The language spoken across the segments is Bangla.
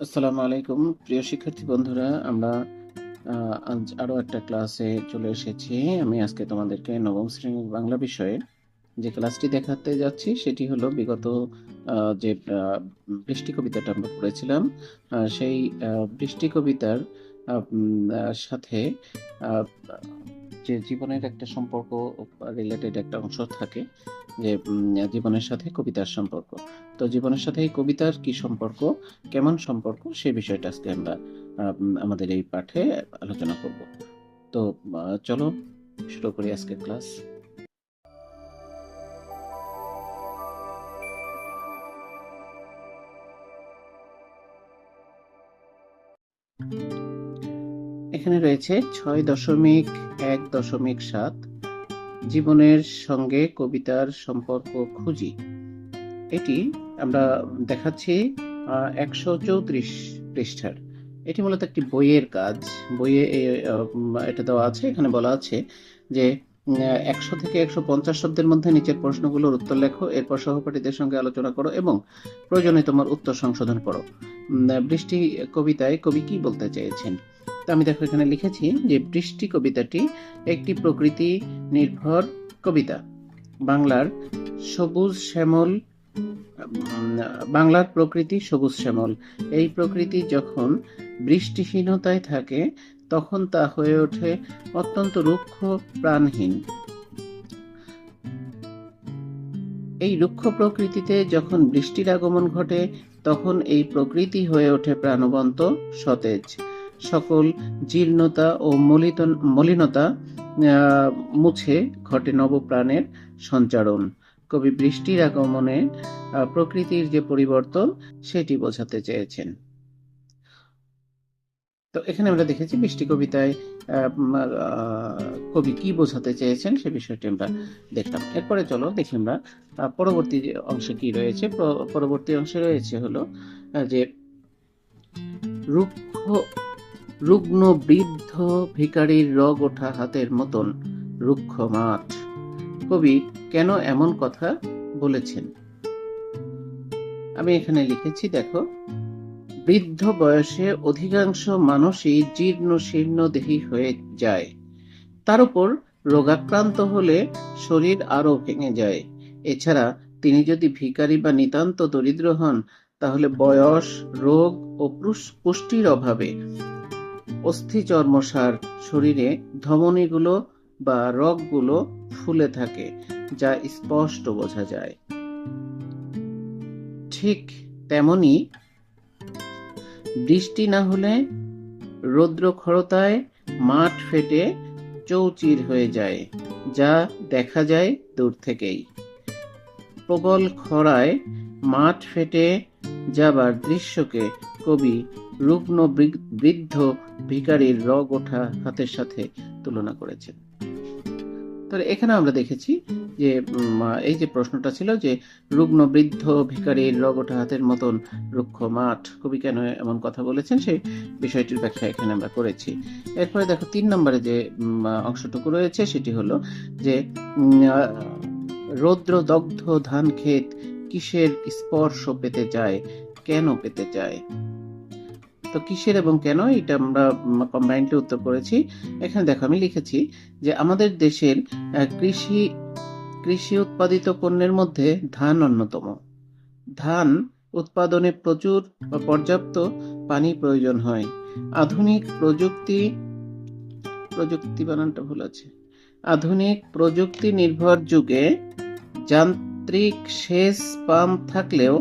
আসসালামু আলাইকুম। প্রিয় শিক্ষার্থী বন্ধুরা, আমরা আজ আরও একটা ক্লাসে চলে এসেছি। আমি আজকে তোমাদেরকে নবম শ্রেণির বাংলা বিষয়ে যে ক্লাসটি দেখাতে যাচ্ছি, সেটি হলো বিগত যে বৃষ্টি কবিতাটা আমরা পড়েছিলাম সেই বৃষ্টি কবিতার সাথে যে জীবনের একটা সম্পর্ক রিলেটেড একটা অংশ থাকে, যে জীবনের সাথে কবিতার সম্পর্ক। তো জীবনের সাথে এই কবিতার কি সম্পর্ক, কেমন সম্পর্ক, সে বিষয়টা আজকে আমরা আমাদের এই পাঠে আলোচনা করব। তো চলো শুরু করি আজকে ক্লাস। এখানে রয়েছে ছয় দশমিক এক দশমিক সাত জীবনের সঙ্গে কবিতার সম্পর্ক খুঁজি। এটি আমরা দেখাচ্ছি একশো চৌত্রিশ পৃষ্ঠার। এটি মূলত একটি বইয়ের কাজ। বইয়ে এটা দেওয়া আছে, এখানে বলা আছে যে একশো থেকে একশো পঞ্চাশ শব্দের মধ্যে নিচের প্রশ্নগুলোর উত্তর লেখো, এরপর সহপাঠীদের সঙ্গে আলোচনা করো এবং প্রয়োজনে তোমার উত্তর সংশোধন করো। বৃষ্টি কবিতায় কবি কি বলতে চেয়েছেন? আমি দেখো এখানে লিখেছি যে বৃষ্টি কবিতাটি একটি প্রকৃতি নির্ভর কবিতা। বাংলার সবুজ শ্যামল বাংলার প্রকৃতি সবুজ শ্যামল। এই প্রকৃতি যখন বৃষ্টিহীনতায় থাকে, তখন তা হয়ে ওঠে অত্যন্ত রুক্ষ প্রাণহীন। এই রুক্ষ প্রকৃতিতে যখন বৃষ্টির আগমন ঘটে, তখন এই প্রকৃতি হয়ে ওঠে প্রাণবন্ত সতেজ। সকল জীর্ণতা ও মলিতন- মলিনতা মুছে ঘটে নবপ্রাণের সঞ্চারণ। কবি বৃষ্টির আগমনে প্রকৃতির যে পরিবর্তন, সেটি বোঝাতে চেয়েছেন। তো এখানে আমরা দেখেছি বৃষ্টি কবিতায় কবি কি বোঝাতে চেয়েছেন, সে বিষয়টি আমরা দেখলাম। এরপরে চলো দেখি আমরা পরবর্তী অংশে কি রয়েছে পরবর্তী অংশে রয়েছে হলো যে রুক্ষ রুগ্ন বৃদ্ধ ভিখারির রগ ওঠা হাতের মতন রুক্ষ মাঠ। কবি, কেন এমন কথা বলেছেন? আমি এখানে লিখেছি, দেখো, বৃদ্ধ বয়সে অধিকাংশ মানুষই জীর্ণ শীর্ণ দেহী হয়ে যায়। তার উপর রোগাক্রান্ত হলে শরীর আরও ভেঙে যায়। এছাড়া তিনি যদি ভিখারি বা নিতান্ত দরিদ্র হন, তাহলে বয়স, রোগ ও পুষ্টির অভাবে অস্থি চর্মসার শরীরে ধমনীগুলো বা রগগুলো ফুলে থাকে, যা স্পষ্ট বোঝা যায়। ঠিক তেমনি বৃষ্টি না হলে রৌদ্র খরতায় মাঠ ফেটে চৌচির হয়ে যায়, যা দেখা যায় দূর থেকেই। প্রবল খরায় মাঠ ফেটে যাবার দৃশ্যকে কবি রুগ্ন বৃদ্ধ ভিখারির রগ ওঠা হাতের সাথে তুলনা করেছেন। তাহলে এখানে আমরা দেখেছি যে এই যে প্রশ্নটা ছিল যে রুগ্ন বৃদ্ধ ভিখারির রগ ওঠা হাতের মতন রুক্ষ মাঠ কবি কেন এমন কথা বলেছেন সেই বিষয়টির ব্যাখ্যা এখানে আমরা করেছি। এরপরে দেখো তিন নম্বরে যে অংশটুকু রয়েছে সেটি হলো যে উম, আহ, রৌদ্র দগ্ধ ধান ক্ষেত কিসের স্পর্শ পেতে চায় কেন পেতে চায়? তো কিসের এবং কেন? এটা আমরা কম্বাইন্ডলি উত্তর করেছি। এখানে দেখো, আমি লিখেছি যে আমাদের দেশের কৃষি কৃষি উৎপাদিত পণ্যের মধ্যে ধান অন্যতম। ধান উৎপাদনে প্রচুর পর্যাপ্ত পানি প্রয়োজন হয়। আধুনিক প্রযুক্তি প্রযুক্তি বানানটা ভুল আছে। আধুনিক প্রযুক্তি নির্ভর যুগে যান্ত্রিক সেচ পাম্প থাকলেও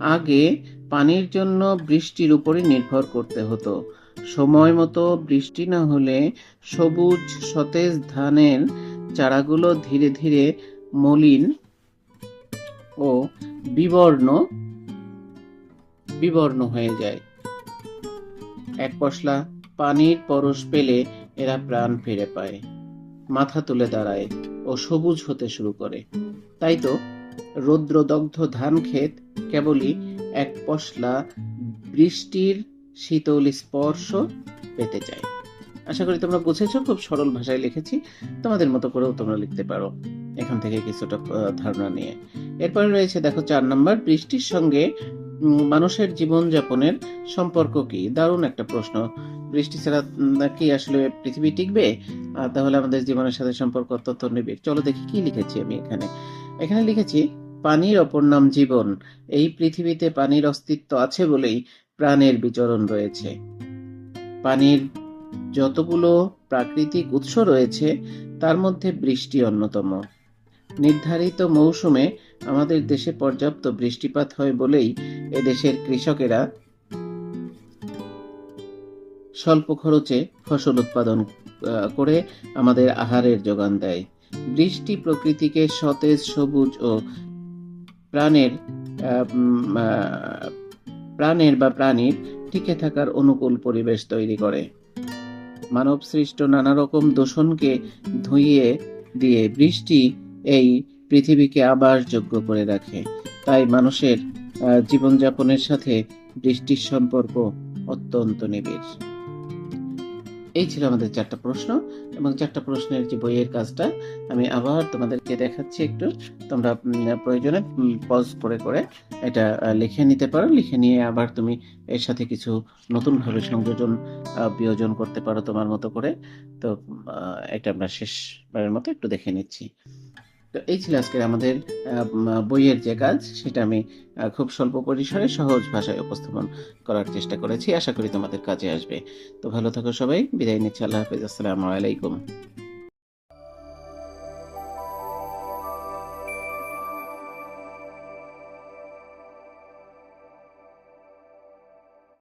আগে পানির জন্য বৃষ্টির উপরই নির্ভর করতে হতো। সময় মতো বৃষ্টি না হলে সবুজ সতেজ ধানের চারাগুলো ধীরে ধীরে মলিন ও বিবর্ণ বিবর্ণ হয়ে যায়। এক পশলা পানির পরশ পেলে এরা প্রাণ ফিরে পায়। মাথা তুলে দাঁড়ায় ও সবুজ হতে শুরু করে। তাই তো রৌদ্রদগ্ধ ধান ক্ষেত কেবলই এক পশলা বৃষ্টির শীতল স্পর্শ পেতে চায় আশা করি তোমরা বুঝেছ, খুব সরল ভাষায় লিখেছি। তোমাদের মতো করেও তোমরা লিখতে পারো এখান থেকে কিছুটা ধারণা নিয়ে। এরপরে রয়েছে, দেখো, চার নম্বর, বৃষ্টির সঙ্গে মানুষের জীবনযাপনের সম্পর্ক কি? দারুণ একটা প্রশ্ন। বৃষ্টি ছাড়া কি আসলে পৃথিবী টিকবে? তাহলে আমাদের জীবনের সাথে সম্পর্ক অত্যন্ত নিবিড়। চলো দেখি কি লিখেছি আমি এখানে। এখানে লিখেছি পানির অপর নাম জীবন। এই পৃথিবীতে পানির অস্তিত্ব আছে বলেই প্রাণের বিচরণ রয়েছে। পানির যতগুলো প্রাকৃতিক উৎস রয়েছে, তার মধ্যে বৃষ্টি অন্যতম। নির্ধারিত মৌসুমে আমাদের দেশে পর্যাপ্ত বৃষ্টিপাত হয় বলেই এদেশের কৃষকেরা স্বল্প খরচে ফসল উৎপাদন করে আমাদের আহারের যোগান দেয়। বৃষ্টি প্রকৃতিকে সতেজ, সবুজ ও প্রাণের প্রাণের বা প্রাণীর টিকে থাকার অনুকূল পরিবেশ তৈরি করে। মানব সৃষ্ট নানা রকম দূষণকে ধুইয়ে দিয়ে বৃষ্টি এই পৃথিবীকে আবাসযোগ্য করে রাখে। তাই মানুষের জীবনযাপনের সাথে বৃষ্টির সম্পর্ক অত্যন্ত নিবিড়। এই ছিল আমাদের চারটা প্রশ্ন এবং চারটা প্রশ্নের যে বইয়ের কাজটা আমি আবার তোমাদেরকে দেখাচ্ছি একটু। তোমরা প্রয়োজনে পজ করে করে এটা লিখে নিতে পারো। লিখে নিয়ে আবার তুমি এর সাথে কিছু নতুনভাবে সংযোজন বিয়োজন করতে পারো তোমার মতো করে। তো এটা আমরা শেষবারের মতো একটু দেখে নিচ্ছি। তো এই ছিল আজকের আমাদের বইয়ের যে কাজ, সেটা আমি খুব স্বল্প পরিসরে সহজ ভাষায় উপস্থাপন করার চেষ্টা করেছি। আশা করি তোমাদের কাজে আসবে। তো ভালো থাকো সবাই, বিদায় নিচ্ছি, আল্লাহ হাফিজ, আসসালামু আলাইকুম।